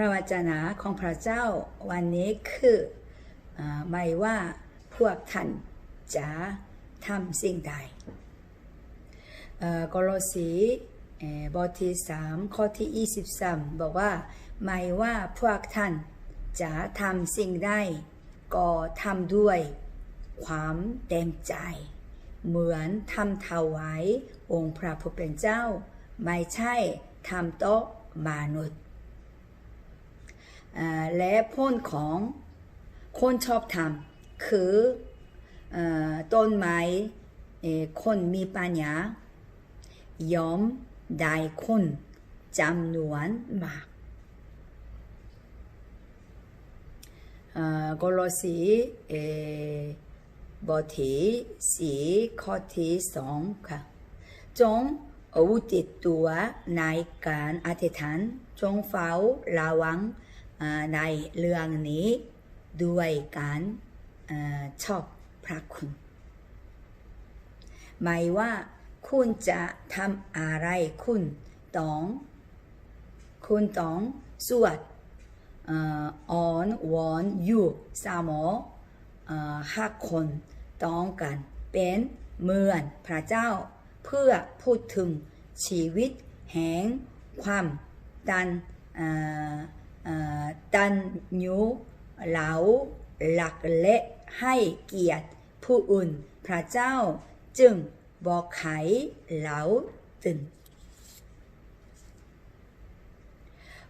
ระวจนะของพระเจ้าวันนี้คืออาไม่ว่าพวกท่านจะทำสิ่งใดเอ่อกโลสีบทที่3ข้อที่23บอกว่า ไม่ว่าพวกท่านจะทำสิ่งใดก็ทำด้วยความเต็มใจ เหมือนทำถวายองค์พระผู้เป็นเจ้า ไม่ใช่ทำโต๊ะมนุษย์ และพ้นของคนชอบทำคืออต้นไม้คนมีปัญญายอมได้คนจำนวนมากกลสีเอบทที่สีข้อที่สองค่ะจงอุติตัวในการอธิษฐานจงเฝ้าระวัง ในเรื่องนี้ด้วยการอชอบพระคุณ ไม่ว่าคุณจะทำอะไรคุณต้องคุณต้องสวดอ่อนวอนอยู่สามอหักคนต้องกันเป็นเหมือนพระเจ้าเพื่อพูดถึงชีวิตแห่งความตันอ่ ตันยูเหลาหลักและให้เกียรติผู้อื่นพระเจ้าจึงบอกไขเหลาตื่น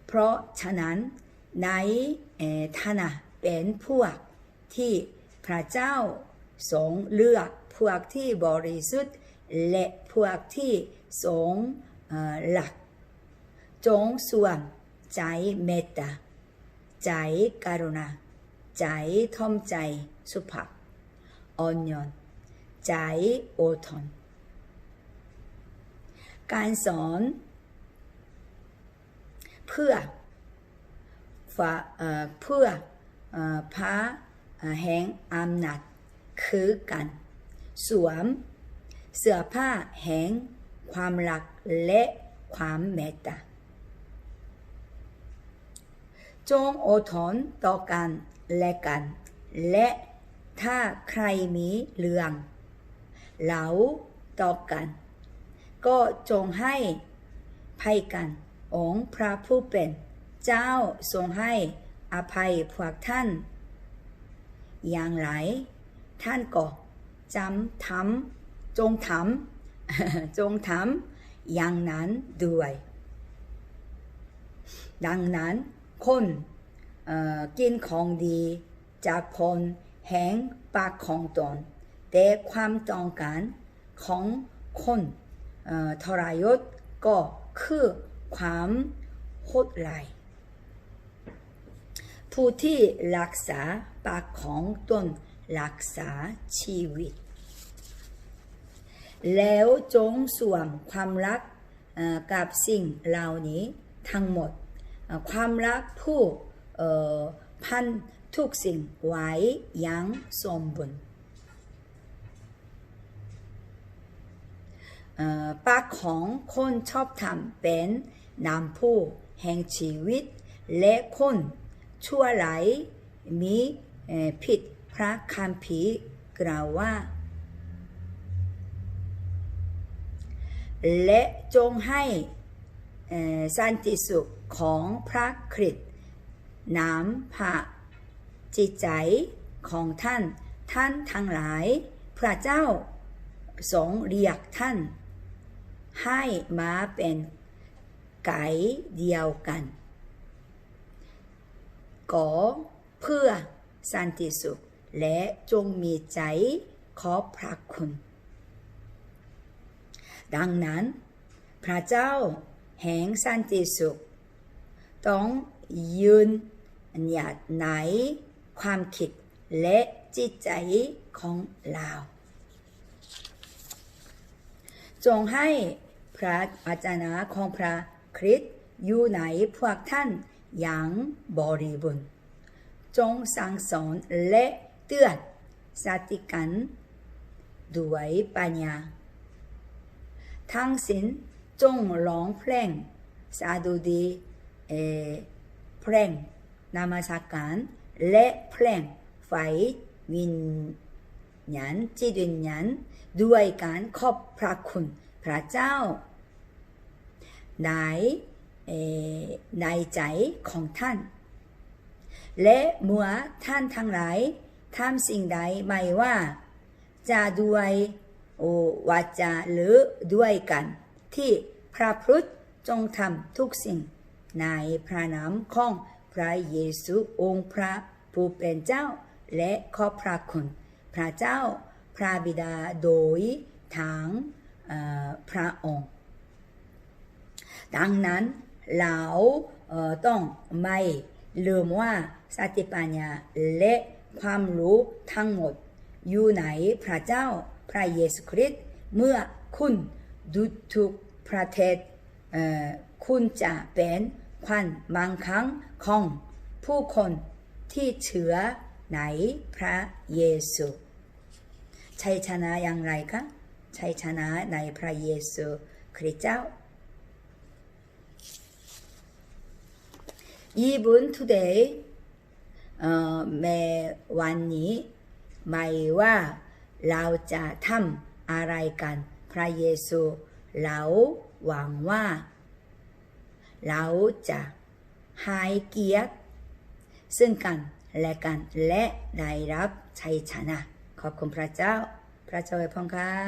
เพราะฉะนั้นในเอ่านะเป็นพวกที่พระเจ้าทรงเลือกพวกที่บริสุทธิ์และพวกที่ทรงหลักจงส่วม ใจเมตตา ใจกรุณา ใจทอมใจสุภาพอ่อนโยนใจอดทน การสอนเพื่อฝาเอ่อเพื่อพระแห่งอำนาจคือกัน สวมเสื้อผ้าแห่งความรักและความเมตตา จงอดทนต่อกันและกัน และถ้าใครมีเรื่องเหลาต่อกัน ก็จงให้ภัยกัน องค์พระผู้เป็นเจ้าทรงให้อภัยพวกท่าน อย่างไร ท่านก็จำทำจงทำจงทำอย่างนั้นด้วย ดังนั้น คนกินของดีจากผลแห่งปากของตนแต่ความต้องการของคนทรยศก็คือความโหดร้ายผู้ที่รักษาปากของตนรักษาชีวิต แล้วจงสวมความรักกับสิ่งเหล่านี้ทั้งหมด ความรักผู้เอ่อพันทุกสิ่งไว้อยังสมบูรณ์เอ่อปากของคนชอบทำเป็นนำผู้แห่งชีวิต และคนชั่วไหลายมีผิดพระคัมภีร์กล่าวว่า และจงให้ สันติสุขของพระคริสต์น้ำพระจิตใจของท่าน ท่านทั้งหลาย พระเจ้าทรงเรียกท่าน ให้มาเป็นไก่เดียวกันก็เพื่อสันติสุขและจงมีใจขอบพระคุณ ดังนั้น พระเจ้า แห่งสันติสุข ต้องยืนหยัดในความคิดและจิตใจของเราจงให้พระอาจารย์ของพระคริสต์อยู่ในพวกท่านอย่างบริบูรณ์จงสั่งสอนและเตือนสติกันด้วยปัญญาทั้งสิ้น จงร้องเพลงสาดุดีเออเพลงนามาสการและเพลงไฟวิญญาณจิตวิญญาณด้วยการขอบพระคุณพระเจ้าในเอ่อในใจของท่าน และเมื่อท่านทั้งหลายทำสิ่งใดไม่ว่า จะด้วยโอวาจาหรือด้วยกัน ที่พระพุทธจงทำทุกสิ่ง ในพระนามของพระเยซูองค์พระผู้เป็นเจ้า และขอบพระคุณ พระเจ้าพระบิดาโดยทางพระองค์ ดังนั้นเราต้องไม่ลืมว่าสติปัญญาและความรู้ทั้งหมด อยู่ในพระเจ้าพระเยซูคริสต์เมื่อคุณ ดูทุกประเทศคุณจะเป็นควันบางครั้งของผู้คนที่เชื่อในพระเยซูชัยชนะอย่างไรคะชัยชนะในพระเยซูคริสต์เจ้า even today เอ่อแม้วันนี้ ไม่ว่าเราจะทำอะไรกัน พระเยซู เราหวังว่า เราจะให้เกียรติซึ่งกันและกันและได้รับชัยชนะ ขอบคุณพระเจ้า พระเจ้าไว้พงค่ะ